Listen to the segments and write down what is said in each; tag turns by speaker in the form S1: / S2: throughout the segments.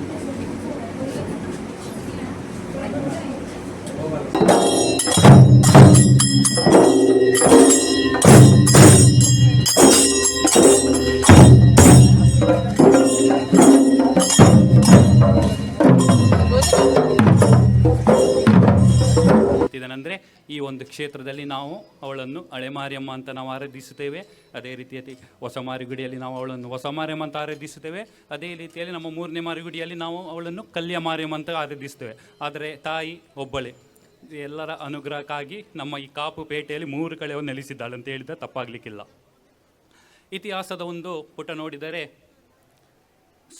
S1: Thank you. ಇದನೆಂದರೆ ಈ ಒಂದು ಕ್ಷೇತ್ರದಲ್ಲಿ ನಾವು ಅವಳನ್ನು ಹಳೆ ಮಾರಿಯಮ್ಮ ಅಂತ ನಾವು ಆರಾಧಿಸುತ್ತೇವೆ. ಅದೇ ರೀತಿಯಲ್ಲಿ ಹೊಸ ಮಾರಿಗುಡಿಯಲ್ಲಿ ನಾವು ಅವಳನ್ನು ಹೊಸ ಮಾರಿಯಮ್ಮ ಅಂತ ಆರಾಧಿಸುತ್ತೇವೆ. ಅದೇ ರೀತಿಯಲ್ಲಿ ನಮ್ಮ ಮೂರನೇ ಮಾರಿಗುಡಿಯಲ್ಲಿ ನಾವು ಅವಳನ್ನು ಕಲ್ಯ ಮಾರಿಯಮ್ಮ ಅಂತ ಆರಾಧಿಸ್ತೇವೆ ಆದರೆ ತಾಯಿ, ಒಬ್ಬಳೆ, ಎಲ್ಲರ ಅನುಗ್ರಹಕ್ಕಾಗಿ ನಮ್ಮ ಈ ಕಾಪು ಪೇಟೆಯಲ್ಲಿ ಮೂರು ಕಡೆ ನೆಲೆಸಿದ್ದಾಳೆ ಅಂತ ಹೇಳಿದ ತಪ್ಪಾಗಲಿಕ್ಕಿಲ್ಲ. ಇತಿಹಾಸದ ಒಂದು ಪುಟ ನೋಡಿದರೆ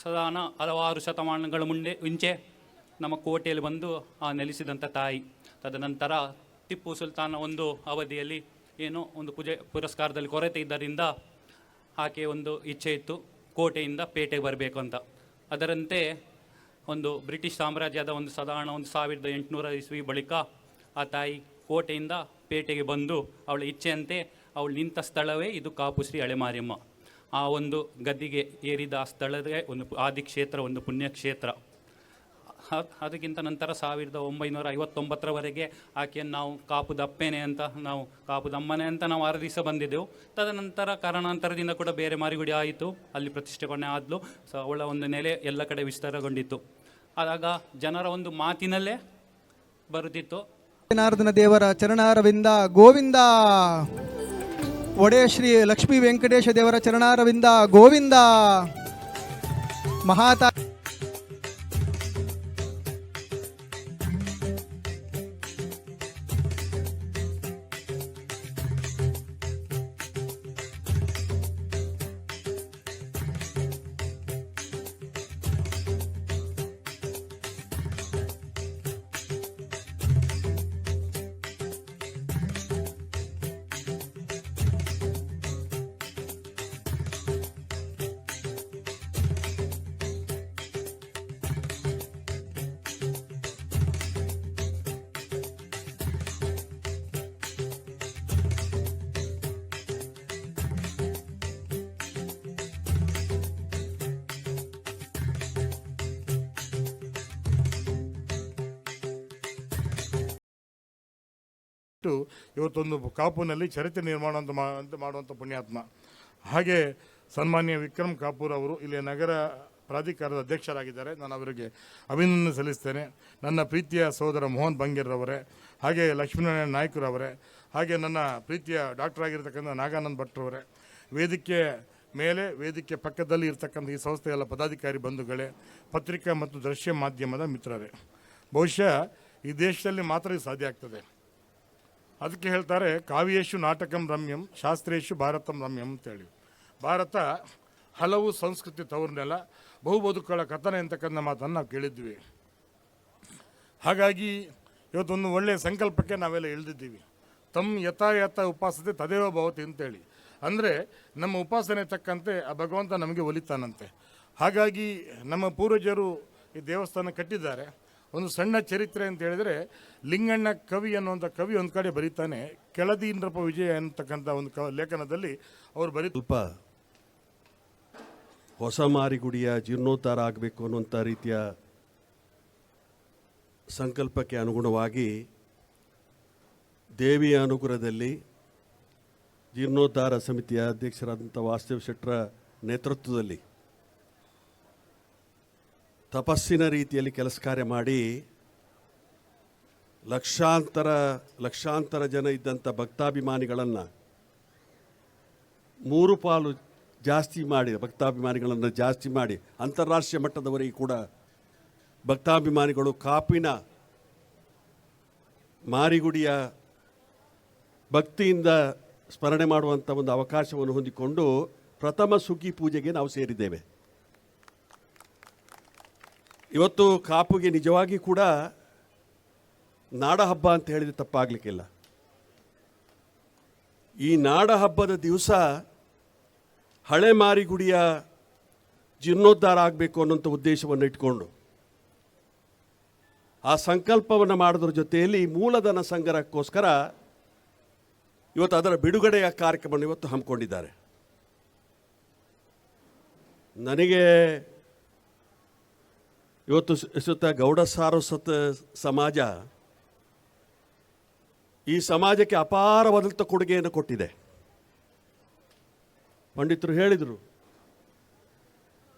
S1: ಸದಾನ ಹಲವಾರು ಶತಮಾನಗಳ ಮುಂದೆ, ಮುಂಚೆ ನಮ್ಮ ಕೋಟೆಯಲ್ಲಿ ಬಂದು ಆ ನೆಲೆಸಿದಂಥ ತಾಯಿ. ತದನಂತರ ಟಿಪ್ಪು ಸುಲ್ತಾನ ಒಂದು ಅವಧಿಯಲ್ಲಿ ಏನೋ ಒಂದು ಪೂಜೆ ಪುರಸ್ಕಾರದಲ್ಲಿ ಕೊರತೆ ಇದ್ದರಿಂದ ಆಕೆ ಒಂದು ಇಚ್ಛೆ ಇತ್ತು, ಕೋಟೆಯಿಂದ ಪೇಟೆಗೆ ಬರಬೇಕು ಅಂತ. ಅದರಂತೆ ಒಂದು ಬ್ರಿಟಿಷ್ ಸಾಮ್ರಾಜ್ಯದ ಒಂದು ಸಾಧಾರಣ ಒಂದು ಸಾವಿರದ ಎಂಟುನೂರ ಇಸ್ವಿ ಬಳಿಕ ಆ ತಾಯಿ ಕೋಟೆಯಿಂದ ಪೇಟೆಗೆ ಬಂದು ಅವಳ ಇಚ್ಛೆಯಂತೆ ಅವಳು ನಿಂತ ಸ್ಥಳವೇ ಇದು ಕಾಪುಶ್ರೀ ಹಳೆಮಾರಿಯಮ್ಮ ಆ ಒಂದು ಗದ್ದಿಗೆ ಏರಿದ ಆ ಸ್ಥಳವೇ ಒಂದು ಆದಿಕ್ಷೇತ್ರ, ಒಂದು ಪುಣ್ಯಕ್ಷೇತ್ರ. ಅದಕ್ಕಿಂತ ನಂತರ ಸಾವಿರದ ಒಂಬೈನೂರ ಐವತ್ತೊಂಬತ್ತರವರೆಗೆ ಆಕೆಯನ್ನು ನಾವು ಕಾಪುದಪ್ಪೇನೆ ಅಂತ ನಾವು ಕಾಪುದಮ್ಮನೆ ಅಂತ ನಾವು ಆರಾಧಿಸ ಬಂದಿದ್ದೆವು. ತದನಂತರ ಕಾರಣಾಂತರದಿಂದ ಕೂಡ ಬೇರೆ ಮಾರಿಗುಡಿ ಆಯಿತು. ಅಲ್ಲಿ ಪ್ರತಿಷ್ಠೆಗೊಂಡೆ ಆದಲು. ಸೊ ಅವಳ ಒಂದು ನೆಲೆ ಎಲ್ಲ ಕಡೆ ವಿಸ್ತಾರಗೊಂಡಿತ್ತು. ಆದಾಗ ಜನರ ಒಂದು ಮಾತಿನಲ್ಲೇ ಬರುತ್ತಿತ್ತು.
S2: ನಾರದನ ದೇವರ ಚರಣಾರವಿಂದ ಗೋವಿಂದ ಒಡೆಯ ಶ್ರೀ ಲಕ್ಷ್ಮೀ ವೆಂಕಟೇಶ ದೇವರ ಚರಣಾರವಿಂದ ಗೋವಿಂದ ಮಹಾತಾ
S3: ಇಟ್ಟು ಇವತ್ತೊಂದು ಕಾಪುನಲ್ಲಿ ಚರಿತ್ರೆ ನಿರ್ಮಾಣ ಅಂತ ಮಾ, ಅಂತ ಮಾಡುವಂಥ ಪುಣ್ಯಾತ್ಮ. ಹಾಗೆ ಸನ್ಮಾನ್ಯ ವಿಕ್ರಮ್ ಕಾಪೂರ್ ಅವರು ಇಲ್ಲಿ ನಗರ ಪ್ರಾಧಿಕಾರದ ಅಧ್ಯಕ್ಷರಾಗಿದ್ದಾರೆ. ನಾನು ಅವರಿಗೆ ಅಭಿನಂದನೆ ಸಲ್ಲಿಸ್ತೇನೆ. ನನ್ನ ಪ್ರೀತಿಯ ಸೋದರ ಮೋಹನ್ ಬಂಗೇರ್ರವರೇ ಹಾಗೆ ಲಕ್ಷ್ಮೀನಾರಾಯಣ ನಾಯ್ಕರವರೇ ಹಾಗೆ ನನ್ನ ಪ್ರೀತಿಯ ಡಾಕ್ಟರ್ ಆಗಿರ್ತಕ್ಕಂಥ ನಾಗಾನಂದ್ ಭಟ್ರವರೇ ವೇದಿಕೆ ಮೇಲೆ, ವೇದಿಕೆ ಪಕ್ಕದಲ್ಲಿ ಇರ್ತಕ್ಕಂಥ ಈ ಸಂಸ್ಥೆಯ ಎಲ್ಲ ಪದಾಧಿಕಾರಿ ಬಂಧುಗಳೇ, ಪತ್ರಿಕಾ ಮತ್ತು ದೃಶ್ಯ ಮಾಧ್ಯಮದ ಮಿತ್ರರೇ. ಬಹುಶಃ ಈ ದೇಶದಲ್ಲಿ ಮಾತ್ರ ಸಾಧ್ಯ ಆಗ್ತದೆ. ಅದಕ್ಕೆ ಹೇಳ್ತಾರೆ, ಕಾವ್ಯೇಶು ನಾಟಕಂ ರಮ್ಯಂ, ಶಾಸ್ತ್ರೇಶು ಭಾರತಂ ರಮ್ಯಂ ಅಂತೇಳಿ. ಭಾರತ ಹಲವು ಸಂಸ್ಕೃತಿ ತವರನ್ನೆಲ್ಲ ಬಹು ಬದುಕುಗಳ ಕಥನೆ ಅಂತಕ್ಕಂಥ ಮಾತನ್ನು ನಾವು ಕೇಳಿದ್ವಿ. ಹಾಗಾಗಿ ಇವತ್ತೊಂದು ಒಳ್ಳೆಯ ಸಂಕಲ್ಪಕ್ಕೆ ನಾವೆಲ್ಲ ಇಳಿದಿದ್ದೀವಿ. ತಮ್ಮ ಯಥಾ ಯಥ ಉಪಾಸತೆ ತದೇವ ಭವತಿ ಅಂತೇಳಿ. ಅಂದರೆ ನಮ್ಮ ಉಪಾಸನೆ ತಕ್ಕಂತೆ ಆ ಭಗವಂತ ನಮಗೆ ಒಲಿತಾನಂತೆ. ಹಾಗಾಗಿ ನಮ್ಮ ಪೂರ್ವಜರು ಈ ದೇವಸ್ಥಾನ ಕಟ್ಟಿದ್ದಾರೆ. ಒಂದು ಸಣ್ಣ ಚರಿತ್ರೆ ಅಂತ ಹೇಳಿದರೆ ಲಿಂಗಣ್ಣ ಕವಿ ಅನ್ನುವಂಥ ಕವಿ ಒಂದು ಕಡೆ ಬರೀತಾನೆ ಕೆಳದೀನ್ರಪ್ಪ ವಿಜಯ ಅಂತಕ್ಕಂಥ ಒಂದು ಕ ಲೇಖನದಲ್ಲಿ ಅವರು ಬರೀ
S4: ಸ್ವಲ್ಪ ಹೊಸ ಮಾರಿಗುಡಿಯ ಜೀರ್ಣೋದ್ಧಾರ ಆಗಬೇಕು ಅನ್ನುವಂಥ ರೀತಿಯ ಸಂಕಲ್ಪಕ್ಕೆ ಅನುಗುಣವಾಗಿ ದೇವಿಯ ಅನುಗ್ರಹದಲ್ಲಿ ಜೀರ್ಣೋದ್ಧಾರ ಸಮಿತಿಯ ಅಧ್ಯಕ್ಷರಾದಂಥ ವಾಸುದೇವ್ ಶೆಟ್ಟರ ನೇತೃತ್ವದಲ್ಲಿ ತಪಸ್ಸಿನ ರೀತಿಯಲ್ಲಿ ಕೆಲಸ ಕಾರ್ಯ ಮಾಡಿ ಲಕ್ಷಾಂತರ ಲಕ್ಷಾಂತರ ಜನ ಇದ್ದಂಥ ಭಕ್ತಾಭಿಮಾನಿಗಳನ್ನು ಮೂರು ಪಾಲು ಜಾಸ್ತಿ ಮಾಡಿ, ಭಕ್ತಾಭಿಮಾನಿಗಳನ್ನು ಜಾಸ್ತಿ ಮಾಡಿ, ಅಂತಾರಾಷ್ಟ್ರೀಯ ಮಟ್ಟದವರೆಗೆ ಕೂಡ ಭಕ್ತಾಭಿಮಾನಿಗಳು ಕಾಪಿನ ಮಾರಿಗುಡಿಯ ಭಕ್ತಿಯಿಂದ ಸ್ಮರಣೆ ಮಾಡುವಂಥ ಒಂದು ಅವಕಾಶವನ್ನು ಹೊಂದಿಕೊಂಡು ಪ್ರಥಮ ಸುಗ್ಗಿ ಪೂಜೆಗೆ ನಾವು ಸೇರಿದ್ದೇವೆ. ಇವತ್ತು ಕಾಪುಗೆ ನಿಜವಾಗಿ ಕೂಡ ನಾಡಹಬ್ಬ ಅಂತ ಹೇಳಿದ್ರೆ ತಪ್ಪಾಗಲಿಕ್ಕಿಲ್ಲ. ಈ ನಾಡ ಹಬ್ಬದ ದಿವಸ ಹಳೆ ಮಾರಿಗುಡಿಯ ಜೀರ್ಣೋದ್ಧಾರ ಆಗಬೇಕು ಅನ್ನೋಂಥ ಉದ್ದೇಶವನ್ನು ಇಟ್ಕೊಂಡು ಆ ಸಂಕಲ್ಪವನ್ನು ಮಾಡೋದ್ರ ಜೊತೆಯಲ್ಲಿ ಮೂಲಧನ ಸಂಗ್ರಹಕ್ಕೋಸ್ಕರ ಇವತ್ತು ಅದರ ಬಿಡುಗಡೆಯ ಕಾರ್ಯಕ್ರಮವನ್ನು ಇವತ್ತು ಹಮ್ಮಿಕೊಂಡಿದ್ದಾರೆ. ನನಗೆ ಇವತ್ತು ಸುತ್ತ ಗೌಡ ಸಾರಸ್ವತ ಸಮಾಜ ಈ ಸಮಾಜಕ್ಕೆ ಅಪಾರವಾದಂಥ ಕೊಡುಗೆಯನ್ನು ಕೊಟ್ಟಿದೆ. ಪಂಡಿತರು ಹೇಳಿದರು,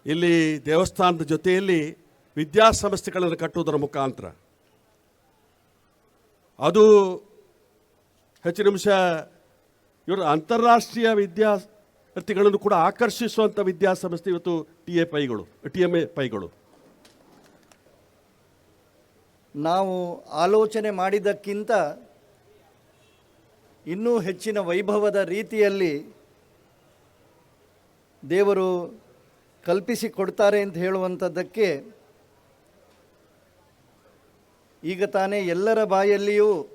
S4: ಇಲ್ಲಿ ದೇವಸ್ಥಾನದ ಜೊತೆಯಲ್ಲಿ ವಿದ್ಯಾಸಂಸ್ಥೆಗಳನ್ನು ಕಟ್ಟುವುದರ ಮುಖಾಂತರ. ಅದು ಹೆಚ್ಚಿನ ನಿಮಿಷ ಇವರು ಅಂತಾರಾಷ್ಟ್ರೀಯ ವಿದ್ಯಾರ್ಥಿಗಳನ್ನು ಕೂಡ ಆಕರ್ಷಿಸುವಂಥ ವಿದ್ಯಾಸಂಸ್ಥೆ ಇವತ್ತು ಟಿ ಎ ಪೈಗಳು, ಟಿ ಎಂ ಎ ಪೈಗಳು.
S5: ನಾವು ಆಲೋಚನೆ ಮಾಡಿದ್ದಕ್ಕಿಂತ ಇನ್ನೂ ಹೆಚ್ಚಿನ ವೈಭವದ ರೀತಿಯಲ್ಲಿ ದೇವರು ಕಲ್ಪಿಸಿಕೊಡ್ತಾರೆ ಅಂತ ಹೇಳುವಂಥದ್ದಕ್ಕೆ ಈಗ ತಾನೇ ಎಲ್ಲರ ಬಾಯಲ್ಲಿಯೂ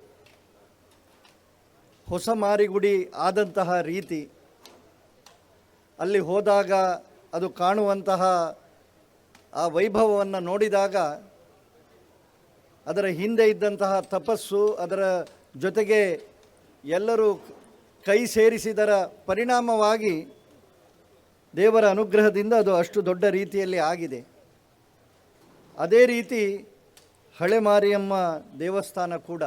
S5: ಹೊಸ ಮಾರಿಗುಡಿ ಆದಂತಹ ರೀತಿ. ಅಲ್ಲಿ ಹೋದಾಗ ಅದು ಕಾಣುವಂತಹ ಆ ವೈಭವವನ್ನು ನೋಡಿದಾಗ ಅದರ ಹಿಂದೆ ಇದ್ದಂತಹ ತಪಸ್ಸು ಅದರ ಜೊತೆಗೆ ಎಲ್ಲರೂ ಕೈ ಸೇರಿಸಿದರ ಪರಿಣಾಮವಾಗಿ ದೇವರ ಅನುಗ್ರಹದಿಂದ ಅದು ಅಷ್ಟು ದೊಡ್ಡ ರೀತಿಯಲ್ಲಿ ಆಗಿದೆ. ಅದೇ ರೀತಿ ಹಳೆ ಮಾರಿಯಮ್ಮ ದೇವಸ್ಥಾನ ಕೂಡ.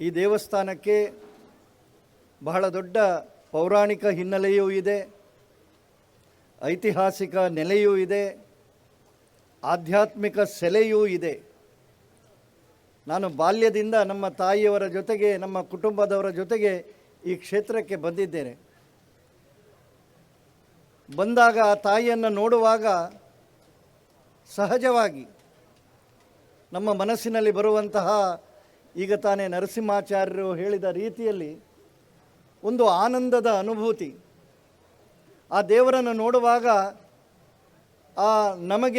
S5: ಈ ದೇವಸ್ಥಾನಕ್ಕೆ ಬಹಳ ದೊಡ್ಡ ಪೌರಾಣಿಕ ಹಿನ್ನೆಲೆಯೂ ಇದೆ, ಐತಿಹಾಸಿಕ ನೆಲೆಯೂ ಇದೆ. ಆಧ್ಯಾತ್ಮಿಕ ಸೆಲೆಯೂ ಇದೆ. ನಾನು ಬಾಲ್ಯದಿಂದ ನಮ್ಮ ತಾಯಿಯವರ ಜೊತೆಗೆ, ನಮ್ಮ ಕುಟುಂಬದವರ ಜೊತೆಗೆ ಈ ಕ್ಷೇತ್ರಕ್ಕೆ ಬಂದಿದ್ದೇನೆ. ಬಂದಾಗ ಆ ತಾಯಿಯನ್ನು ನೋಡುವಾಗ ಸಹಜವಾಗಿ ನಮ್ಮ ಮನಸ್ಸಿನಲ್ಲಿ ಬರುವಂತಹ ಈಗ ತಾನೇ ನರಸಿಂಹಾಚಾರ್ಯರು ಹೇಳಿದ ರೀತಿಯಲ್ಲಿ ಒಂದು ಆನಂದದ ಅನುಭೂತಿ. ಆ ದೇವರನ್ನು ನೋಡುವಾಗ ಆ ನಮಗೆ